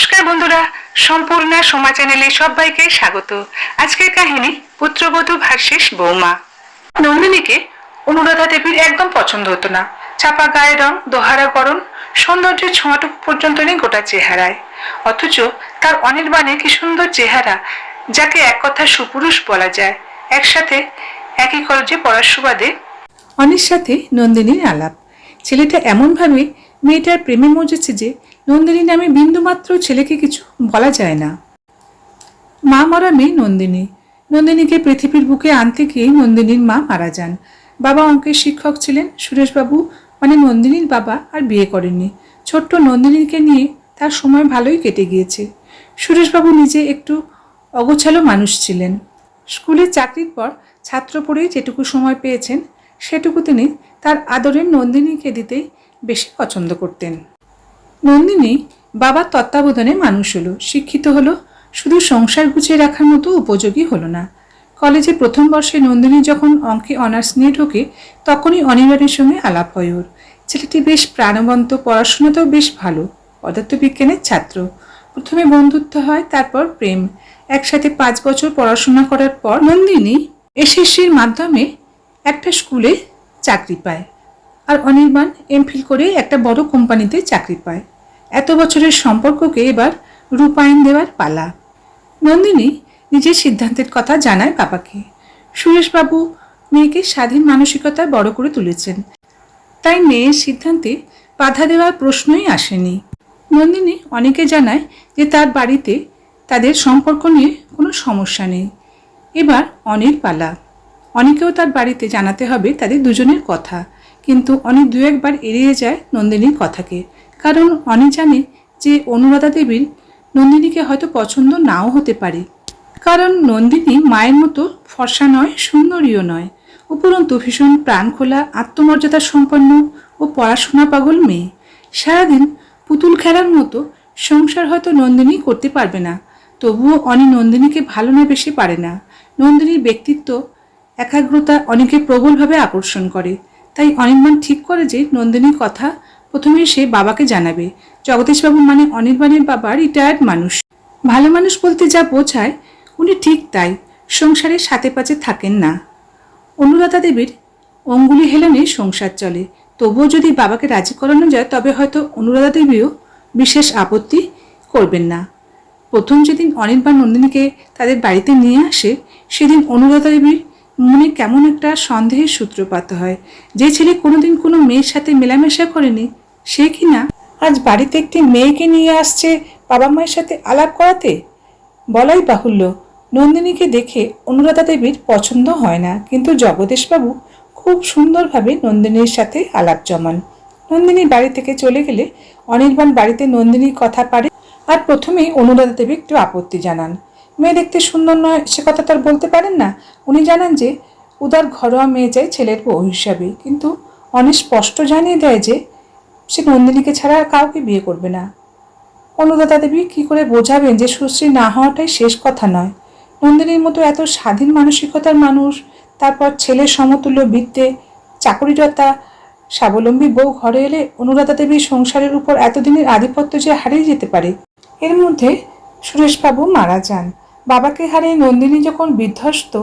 নমস্কার বন্ধুরা, সম্পূর্ণ সোমা চ্যানেলে সবাইকে স্বাগত। আজকের কাহিনী পুত্রবধূ ভার্সেস বৌমা। নন্দিনীকে অনুরাধা দেবীর একদম পছন্দ হতো না। চাপা গায়ের রং, দোহারা গরম সৌন্দর্যের ছোঁয়াটুকু পর্যন্ত নেই গোটা চেহারায়। অথচ তার অনির্বাণে কি সুন্দর চেহারা, যাকে এক কথা সুপুরুষ বলা যায়, একসাথে একই কলেজে পড়ার সুবাদে। অনির সাথে নন্দিনীর আলাপ। ছেলেটা এমনভাবে মেয়েটার প্রেমে মজেছে যে নন্দিনী নামে বিন্দুমাত্র ছেলেকে কিছু বলা যায় না। মা মরা মেয়ে নন্দিনী। নন্দিনীকে পৃথিবীর বুকে আনতে গিয়ে নন্দিনীর মা মারা যান। বাবা অঙ্কের শিক্ষক ছিলেন, সুরেশবাবু মানে নন্দিনীর বাবা আর বিয়ে করেননি। ছোট্ট নন্দিনীকে নিয়ে তার সময় ভালোই কেটে গিয়েছে। সুরেশবাবু নিজে একটু অগোছালো মানুষ ছিলেন। স্কুলে চাকরির পর ছাত্র পড়েই যেটুকু সময় পেয়েছেন, সেটুকু তিনি তার আদরের নন্দিনীকে দিতেই বেশি পছন্দ করতেন। নন্দিনী বাবার তত্ত্বাবধানে মানুষ হলো, শিক্ষিত হলো, শুধু সংসার গুছিয়ে রাখার মতো উপযোগী হলো না। কলেজে প্রথম বর্ষে নন্দিনী যখন অঙ্কে অনার্স নিয়ে ঢোকে, তখনই অনির্বাণের সঙ্গে আলাপ হয় ওর। ছেলেটি বেশ প্রাণবন্ত, পড়াশোনাতেও বেশ ভালো, পদার্থবিজ্ঞানের ছাত্র। প্রথমে বন্ধুত্ব হয়, তারপর প্রেম। একসাথে পাঁচ বছর পড়াশোনা করার পর নন্দিনী এসএসসির মাধ্যমে একটা স্কুলে চাকরি পায়, আর অনির্বাণ এমফিল করে একটা বড় কোম্পানিতে চাকরি পায়। এত বছরের সম্পর্ককে এবার রূপায়ণ দেওয়ার পালা। নন্দিনী নিজের সিদ্ধান্তের কথা জানায় বাবাকে। সুরেশবাবু মেয়েকে স্বাধীন মানসিকতা বড় করে তুলেছেন। তাই মেয়ের সিদ্ধান্তে বাধা দেওয়ার প্রশ্নই আসেনি। নন্দিনী অনেকে জানায় যে তার বাড়িতে তাদের সম্পর্ক নিয়ে কোনো সমস্যা নেই। এবার অনির পালা। অনেকেও তার বাড়িতে জানাতে হবে তাদের দুজনের কথা। কিন্তু অনেক দু একবার এড়িয়ে যায় নন্দিনীর কথাকে। কারণ অনেক জানে যে অনুরাধা দেবীর নন্দিনীকে হয়তো পছন্দ নাও হতে পারে। কারণ নন্দিনী মায়ের মতো ফর্সা নয়, সুন্দরীও নয়। উপরন্তু ভীষণ প্রাণ খোলা, আত্মমর্যাদা সম্পন্ন ও পড়াশোনা পাগল মেয়ে। সারাদিন পুতুল খেলার মতো সংসার হয়তো নন্দিনী করতে পারবে না। তবুও অনি নন্দিনীকে ভালো না, বেশি পারে না। নন্দিনীর ব্যক্তিত্ব, একাগ্রতা অনেকে প্রবলভাবে আকর্ষণ করে। তাই অনির্বাণ ঠিক করে যে নন্দিনীর কথা প্রথমে সে বাবাকে জানাবে। জগদীশবাবু মানে অনির্বাণের বাবা রিটায়ার্ড মানুষ। ভালো মানুষ বলতে যা বোঝায়, উনি ঠিক তাই সংসারের সাথে পাচে থাকেন না। অনুরাধা দেবীর অঙ্গুলি হেলনে সংসার চলে। তবুও যদি বাবাকে রাজি করানো যায়, তবে হয়তো অনুরাধা দেবীও বিশেষ আপত্তি করবেন না। প্রথম যেদিন অনির্বাণ নন্দিনীকে তাদের বাড়িতে নিয়ে আসে, সেদিন অনুরাধা দেবীর মনে কেমন একটা সন্দেহের সূত্রপাত হয়। যে ছেলে কোনোদিন কোনো মেয়ের সাথে মেলামেশা করেনি, সে কি না আজ বাড়িতে একটি মেয়েকে নিয়ে আসছে বাবা মায়ের সাথে আলাপ করাতে? বলাই বাহুল্য, নন্দিনীকে দেখে অনুরাধা দেবীর পছন্দ হয় না। কিন্তু জগদীশবাবু খুব সুন্দরভাবে নন্দিনীর সাথে আলাপ জমান। নন্দিনী বাড়ি থেকে চলে গেলে অনির্বাণ বাড়িতে নন্দিনীর কথা পারে আর প্রথমেই অনুরাধা দেবী একটু আপত্তি জানান। মেয়ে দেখতে সুন্দর নয়, সে কথা তার বলতে পারেন না। উনি জানান যে, উদার ঘরোয়া মেয়ে চাই ছেলের বউ হিসাবে, কিন্তু অনেক স্পষ্ট জানিয়ে দেয় যে, সে নন্দিনীকে ছাড়া কাউকে বিয়ে করবে না। অনুদাতা দেবী কী করে বোঝাবেন যে, সুশ্রী না হওয়াটাই শেষ কথা নয়। নন্দিনীর মতো এত স্বাধীন মানসিকতার মানুষ, তারপর ছেলের সমতুল্য বৃত্তে চাকরিরতা স্বাবলম্বী বউ ঘরে এলে অনুরাধা দেবীর সংসারের উপর এতদিনের আধিপত্য যে হারিয়ে যেতে পারে। এর মধ্যে সুরেশবাবু মারা যান। বাবাকে হারিয়ে নন্দিনী যখন বিধ্বস্ত,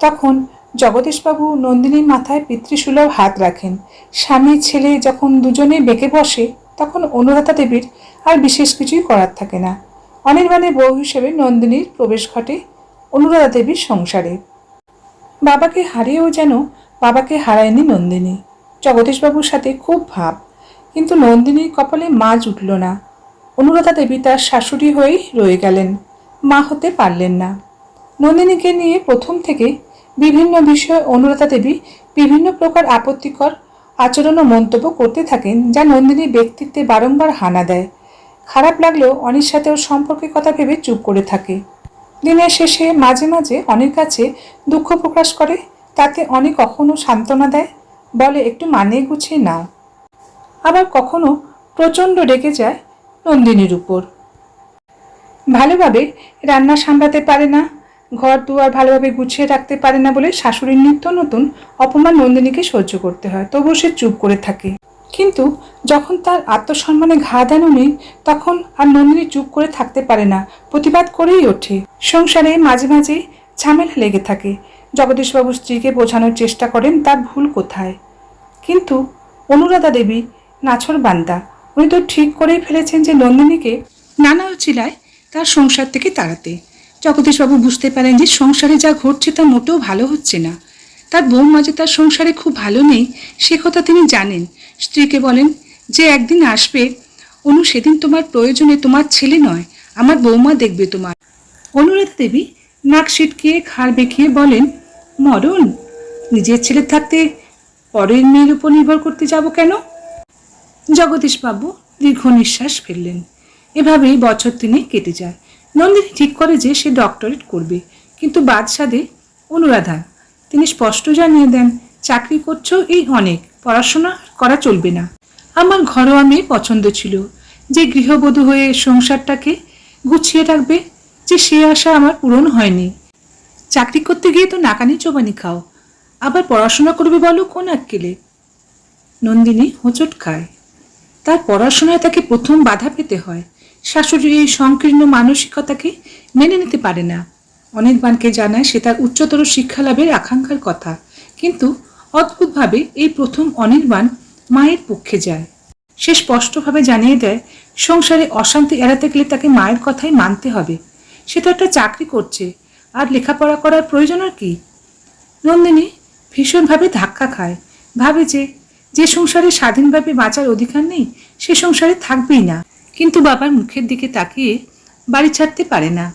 তখন জগদীশবাবু নন্দিনীর মাথায় পিতৃসুলভ হাত রাখেন। স্বামী, ছেলে যখন দুজনে বেঁকে বসে, তখন অনুরাধা দেবীর আর বিশেষ কিছুই করার থাকে না। অনির্বাণের বউ হিসেবে নন্দিনীর প্রবেশ ঘটে অনুরাধা দেবীর সংসারে। বাবাকে হারিয়েও যেন বাবাকে হারায়নি নন্দিনী। জগদীশবাবুর সাথে খুব ভাব। কিন্তু নন্দিনীর কপালে মা জুটল না। অনুরাধা দেবী তার শাশুড়ি হয়েই রয়ে গেলেন। মা হতে পারলেন না। নন্দিনীকে নিয়ে প্রথম থেকে বিভিন্ন বিষয়ে অনুরাধা দেবী বিভিন্ন প্রকার আপত্তিকর আচরণ ও মন্তব্য করতে থাকেন, যা নন্দিনীর ব্যক্তিত্বে বারংবার হানা দেয়। খারাপ লাগলেও অনির সাথে ওর সম্পর্কের কথা ভেবে চুপ করে থাকে। দিনের শেষে মাঝে মাঝে অনেক কাছে দুঃখ প্রকাশ করে, তাতে অনেক কখনো সান্ত্বনা দেয়, বলে, একটু মানিয়ে গুছিয়ে নাও। আবার কখনো প্রচণ্ড রেগে যায় নন্দিনীর উপর। ভালোভাবে রান্না সামলাতে পারে না ঘর দুয়ার ভালোভাবে গুছিয়ে রাখতে পারে না বলে শাশুড়ির নিত্য নতুন অপমান নন্দিনীকে সহ্য করতে হয়, তবুও সে চুপ করে থাকে। কিন্তু যখন তার আত্মসম্মানে ঘা দেন নেই তখন আর নন্দিনী চুপ করে থাকতে পারে না, প্রতিবাদ করেই ওঠে। সংসারে মাঝে মাঝে ঝামেলা লেগে থাকে। জগদীশবাবু স্ত্রীকে বোঝানোর চেষ্টা করেন তার ভুল কোথায়। কিন্তু অনুরাধা দেবী নাছর বান্দা, উনি তো ঠিক করেই ফেলেছেন যে নন্দিনীকে নানা চিলায় তার সংসার থেকে তাড়াতে। জগদীশবাবু বুঝতে পারেন যে সংসারে যা ঘটছে তা মোটেও ভালো হচ্ছে না। তার বৌমা যে তার সংসারে খুব ভালো নেই, সে কথা তিনি জানেন। স্ত্রীকে বলেন, যে একদিন আসবে, অনু সেদিন তোমার প্রয়োজনে তোমার ছেলে নয়, আমার বৌমা দেখবে তোমার। অনুরাধা দেবী নাক সিটকিয়ে, ঘাড় বেঁকিয়ে বলেন, মরণ, নিজের ছেলে থাকতে পরের মেয়ের উপর নির্ভর করতে যাব কেন? জগদীশবাবু দীর্ঘ নিঃশ্বাস ফেললেন। এভাবেই বছর তিনে কেটে যায়। নন্দিনী ঠিক করে যে সে ডক্টরেট করবে, কিন্তু বাদশাদে অনুরাধা, তিনি স্পষ্ট জানিয়ে দেন, চাকরি করছ এই অনেক, পড়াশোনা করা চলবে না। আমার ঘরোয়া মেয়ে পছন্দ ছিল। যে গৃহবধূ হয়ে সংসারটাকে গুছিয়ে রাখবে, যে সে আশা আমার পূরণ হয়নি। চাকরি করতে গিয়ে তো নাকানি চোবানি খাও, আবার পড়াশোনা করবে বলো কোন আক্কেলে? নন্দিনী হোঁচট খায়। তার পড়াশোনায় তাকে প্রথম বাধা পেতে হয়। শাশুড়ির এই সংকীর্ণ মানসিকতাকে মেনে নিতে পারে না। অনির্বাণকে জানায় সে তার উচ্চতর শিক্ষা লাভের আকাঙ্ক্ষার কথা। কিন্তু অদ্ভুতভাবে এই প্রথম অনির্বাণ মায়ের পক্ষে যায়। সে স্পষ্টভাবে জানিয়ে দেয়, সংসারে অশান্তি এড়াতে গেলে তাকে মায়ের কথাই মানতে হবে। সে তো একটা চাকরি করছে। আর লেখাপড়া করার প্রয়োজন আর কি? নন্দিনী ভীষণভাবে ধাক্কা খায়। ভাবে যে যে সংসারে স্বাধীনভাবে বাঁচার অধিকার নেই, সে সংসারে থাকবেই না। কিন্তু বাবার মুখের দিকে তাকিয়ে বাড়ি ছাড়তে পারে না।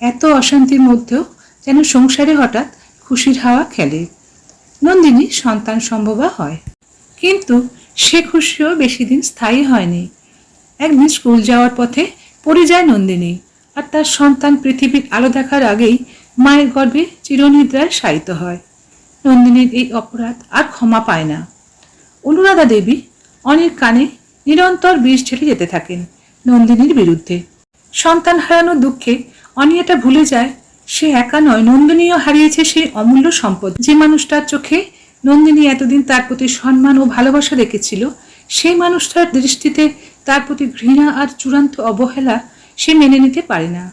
এত অশান্তির মধ্যেও যেন সংসারে হঠাৎ খুশির হাওয়া খেলে। নন্দিনী সন্তান সম্ভবা হয়। কিন্তু সে খুশিও বেশি দিন স্থায়ী হয়নি। একদিন স্কুল যাওয়ার পথে পড়ে যায় নন্দিনী আর তার সন্তান পৃথিবীর আলো দেখার আগেই মায়ের গর্ভে চিরনিদ্রায় শায়িত হয়। নন্দিনীর এই অপরাধ আর ক্ষমা পায় না। অনুরাধা দেবী অনেক কানে নিরন্তর বিষ ঢেলে যেতে থাকেন নন্দিনীর বিরুদ্ধে। সন্তান হারানোর দুঃখে অনি এটা ভুলে যায়, সে একা নয়, নন্দিনীও হারিয়েছে সেই অমূল্য সম্পদ। যে মানুষটার চোখে নন্দিনী এতদিন তার প্রতি সম্মান ও ভালোবাসা রেখেছিল, সেই মানুষটার দৃষ্টিতে তার প্রতি ঘৃণা আর চূড়ান্ত অবহেলা সে মেনে নিতে পারে না।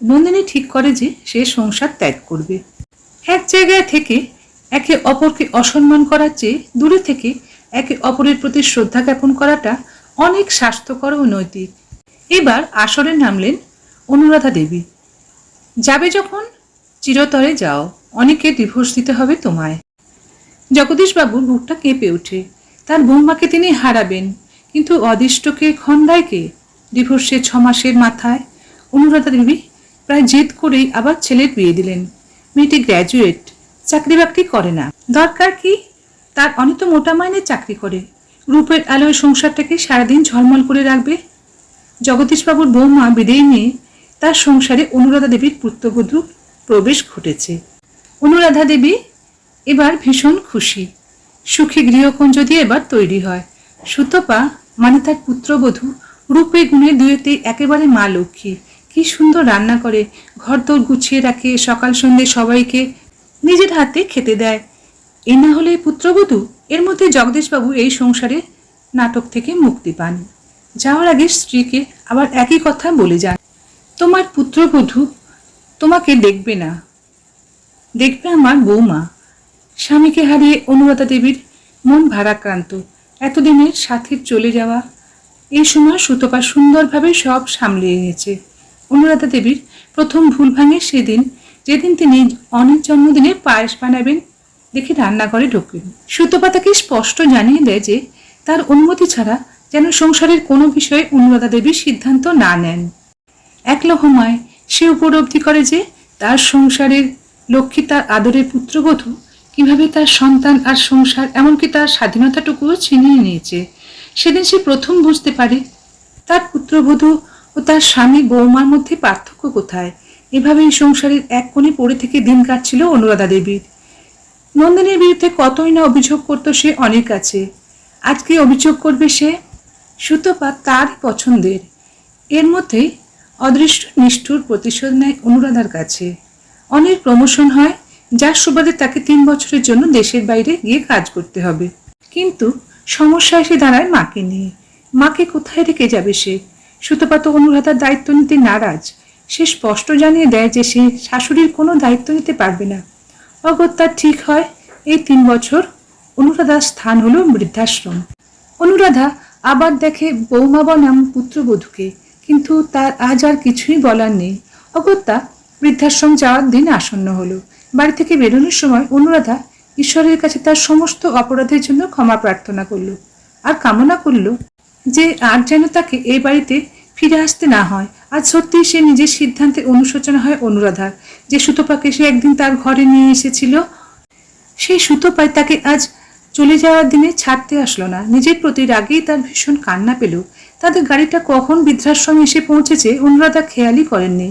নন্দিনী ঠিক করে যে সে সংসার ত্যাগ করবে। এক জায়গায় থেকে একে অপরকে অসম্মান করার চেয়ে দূরে থেকে একে অপরের প্রতি শ্রদ্ধা জ্ঞাপন করাটা অনেক স্বাস্থ্যকর ও নৈতিক। এবার আসরে নামলেন অনুরাধা দেবী। যাবে যখন, চিরতরে যাও, অনেকে ডিভোর্স দিতে হবে তোমায়। জগদীশবাবুর বুকটা কেঁপে ওঠে। তার বৌমাকে তিনি হারাবেন, কিন্তু অদিষ্টকে খন্দায়কে ডিভোর্সের ছ মাসের মাথায়। অনুরাধা দেবী প্রায় জেদ করেই আবার ছেলের বিয়ে দিলেন। মেয়েটি গ্র্যাজুয়েট চাকরি বাকরি করে না। দরকার কি? তার অনিত মোটা মাইনে চাকরি করে। রূপের আলোয় সংসারটাকে সারাদিন ঝলমল করে রাখবে। জগদীশবাবুর বৌমা বিদেয় নিয়ে তার সংসারে অনুরাধা দেবীর পুত্রবধূ প্রবেশ ঘটেছে। অনুরাধা দেবী এবার ভীষণ খুশি। সুখী গৃহকুঞ্জ দিয়ে এবার তৈরি হয়। সুতপা মানে তার পুত্রবধূ রূপে গুণে দুয়েতে একেবারে মা লক্ষ্মী। কি সুন্দর রান্না করে, ঘরদোর গুছিয়ে রাখে, সকাল সন্ধে সবাইকে নিজের হাতে খেতে দেয়। এ না হলে পুত্রবধূ এর মধ্যে জগদীশবাবু এই সংসারে নাটক থেকে মুক্তি পান। যাওয়ার আগে স্ত্রীকে আবার একই কথা বলে যান। তোমার পুত্রবধূ তোমাকে দেখবে না। দেখবে আমার বৌমা। স্বামীকে হারিয়ে অনুরাধা দেবীর মন ভারাক্রান্ত। এতদিনের সাথীর চলে যাওয়া এই সময় সুতপা সুন্দরভাবে সব সামলে এনেছে। অনুরাধা দেবীর প্রথম ভুল ভাঙে সেদিন, যেদিন তিনি অনেক জন্মদিনে পায়েস বানাবেন দেখে রান্নাঘরে ঢোকেন সুতপা তাকে স্পষ্ট জানিয়ে দেয় যে, তার অনুমতি ছাড়া যেন সংসারের কোনো বিষয়ে অনুরাধা দেবীর সিদ্ধান্ত না নেন। এক লহমায় সে উপলব্ধি করে যে, তার সংসারের লক্ষ্মী তার আদরের পুত্রবধূ কীভাবে তার সন্তান আর সংসার এমনকি তার স্বাধীনতাটুকুও ছিনিয়ে নিয়েছে। সেদিন সে প্রথম বুঝতে পারে, তার পুত্রবধূ ও তার স্বামী বৌমার মধ্যে পার্থক্য কোথায়? এভাবেই সংসারের এক কোণে পড়ে থেকে দিন কাটছিল অনুরাধা দেবীর। নন্দিনীর বিরুদ্ধে কতই না অভিযোগ করতো সে অনেক কাছে। আজকে অভিযোগ করবে সে? সুতপা তার পছন্দের। এর মধ্যেই অদৃষ্ট নিষ্ঠুর প্রতিশোধ নেয় অনুরাধার কাছে। অনেক প্রমোশন হয়, যার সুবাদে তাকে তিন বছরের জন্য দেশের বাইরে গিয়ে কাজ করতে হবে। কিন্তু সমস্যা এসে দাঁড়ায় মাকে নিয়ে। মাকে কোথায় রেখে যাবে সে? সুতপা তো অনুরাধার দায়িত্ব নিতে নারাজ। সে স্পষ্ট জানিয়ে দেয় যে সে শাশুড়ির কোনো দায়িত্ব নিতে পারবে না। অগত্যা ঠিক হয় এই তিন বছর। অনুরাধার স্থান হলো বৃদ্ধাশ্রম। অনুরাধা আবার দেখে বৌমা বনাম পুত্রবধূকে, কিন্তু তার আজ আর কিছুই বলার নেই। অগত্যা বৃদ্ধাশ্রম যাওয়ার দিন আসন্ন হলো। বাড়ি থেকে বেরোনোর সময় অনুরাধা ঈশ্বরের কাছে তার সমস্ত অপরাধের জন্য ক্ষমা প্রার্থনা করল আর কামনা করল যে আর যেন তাকে এই বাড়িতে ফিরে আসতে না হয় আজ সত্যি সে নিজের সিদ্ধান্তে অনুশোচনা হয় অনুরাধার যে সুতোপাকে সে একদিন তার ঘরে নিয়ে এসেছিল, সেই সুতোপায় তাকে আজ চলে যাওয়ার দিনে ছাড়তে আসলো না। নিজের প্রতি রাগেই তার ভীষণ কান্না পেল। তাদের গাড়িটা কখন বৃদ্ধাশ্রমে এসে পৌঁছেছে, অনুরাধা খেয়ালই করেননি।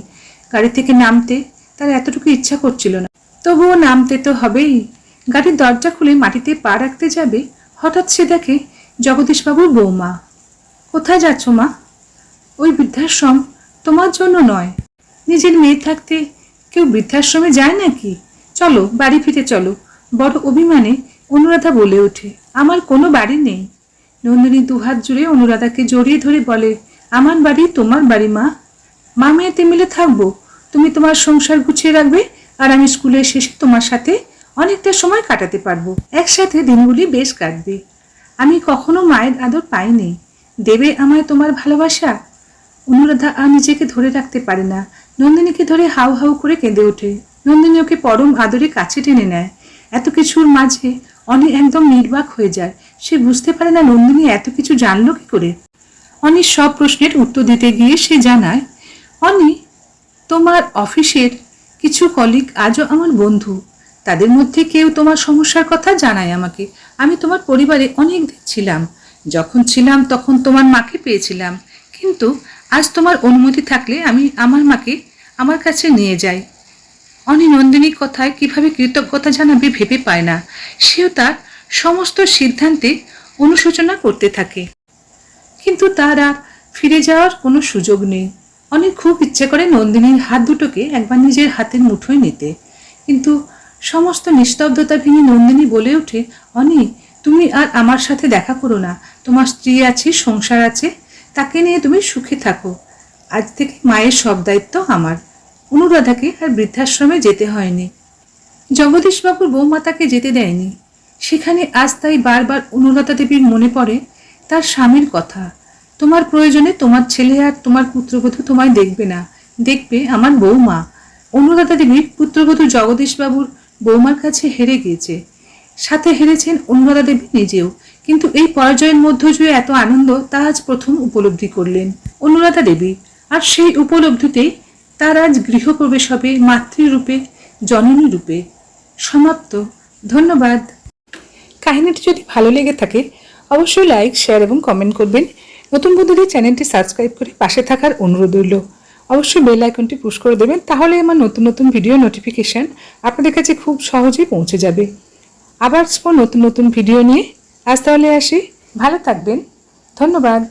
গাড়ি থেকে নামতে তার এতটুকু ইচ্ছা করছিল না। তবুও নামতে তো হবেই। গাড়ির দরজা খুলে মাটিতে পা রাখতে যাবে, হঠাৎ সে দেখে জগদীশবাবুর বৌমা। কোথায় যাচ্ছ মা? ওই বৃদ্ধাশ্রম তোমার জন্য নয়। নিজের মেয়ে থাকতে কেউ বৃদ্ধাশ্রমে যায় নাকি? চলো, বাড়ি ফিরে চলো। বড় অভিমানে অনুরাধা বলে ওঠে, আমার কোনো বাড়ি নেই। নন্দিনী দুহাত জুড়ে অনুরাধাকে জড়িয়ে ধরে বলে, আমার বাড়ি তোমার বাড়ি, মা। মা মেয়েতে মিলে থাকব। তুমি তোমার সংসার গুছিয়ে রাখবে আর আমি স্কুলের শেষে তোমার সাথে অনেকটা সময় কাটাতে পারব। একসাথে দিনগুলি বেশ কাটবে। আমি কখনো মায়ের আদর পাইনি। দেবে আমায় তোমার ভালোবাসা? অনুরাধা আর নিজেকে ধরে রাখতে পারে না। নন্দিনীকে ধরে হাউ হাউ করে কেঁদে ওঠে। নন্দিনী ওকে পরম আদরে কাছে টেনে নেয়। এত কিছুর মাঝে অনি একদম নির্বাক হয়ে যায়। সে বুঝতে পারে না নন্দিনী এত কিছু জানলো কি করে। অনি সব প্রশ্নের উত্তর দিতে গিয়ে সে জানায়, অনি, তোমার অফিসের কিছু কলিগ আজও আমার বন্ধু। তাদের মধ্যে কেউ তোমার সমস্যার কথা জানায় আমাকে। আমি তোমার পরিবারে অনেক ছিলাম। যখন ছিলাম তখন তোমার মাকে পেয়েছিলাম। কিন্তু আজ তোমার অনুমতি থাকলে আমি আমার মাকে আমার কাছে নিয়ে যাই। অনি নন্দিনীর কথায় কীভাবে কৃতজ্ঞতা জানাবে ভেবে পায় না। সেও তার সমস্ত সিদ্ধান্তে অনুশোচনা করতে থাকে। কিন্তু তার আর ফিরে যাওয়ার কোনো সুযোগ নেই। অনেক খুব ইচ্ছে করে নন্দিনীর হাত দুটোকে একবার নিজের হাতের মুঠোয় নিতে। কিন্তু সমস্ত নিস্তব্ধতা ভেঙে নন্দিনী বলে ওঠে, অনি, তুমি আর আমার সাথে দেখা করো না। তোমার স্ত্রী আছে, সংসার আছে তাকে নিয়ে তুমি সুখে থাকো। আজ থেকে মায়ের সব দায়িত্ব আমার। অনুরাধাকে আর বৃদ্ধাশ্রমে যেতে হয়নি। জগদীশবাবুর বৌমা তাকে যেতে দেয়নি। সেখানে আজ তাই বারবার অনুরাধা দেবীর মনে পড়ে তার স্বামীর কথা। তোমার প্রয়োজনে তোমার ছেলে আর তোমার পুত্রবধূ তোমায় দেখবে না। দেখবে আমার বৌমা। অনুরাধা দেবীর পুত্রবধূ জগদীশবাবুর বৌমার কাছে হেরে গিয়েছে। সাথে হেরেছেন অনুরাধা দেবী নিজেও। কিন্তু এই পরাজয়ের মধ্য জুড়ে এত আনন্দ তা আজ প্রথম উপলব্ধি করলেন অনুরাধা দেবী। আর সেই উপলব্ধিতেই তার আজ গৃহপ্রবেশ হবে মাতৃরূপে, জননী রূপে। সমাপ্ত। ধন্যবাদ। কাহিনীটি যদি ভালো লেগে থাকে, অবশ্যই লাইক শেয়ার এবং কমেন্ট করবেন। নতুন বন্ধুদের চ্যানেলটি সাবস্ক্রাইব করে পাশে থাকার অনুরোধ রইল। অবশ্যই বেল আইকনটি পুশ করে দেবেন, তাহলে আমার নতুন নতুন ভিডিও নোটিফিকেশন আপনাদের কাছে খুব সহজেই পৌঁছে যাবে। আবার নতুন নতুন ভিডিও নিয়ে। আজ তাহলে আসি। ভালো থাকবেন। ধন্যবাদ।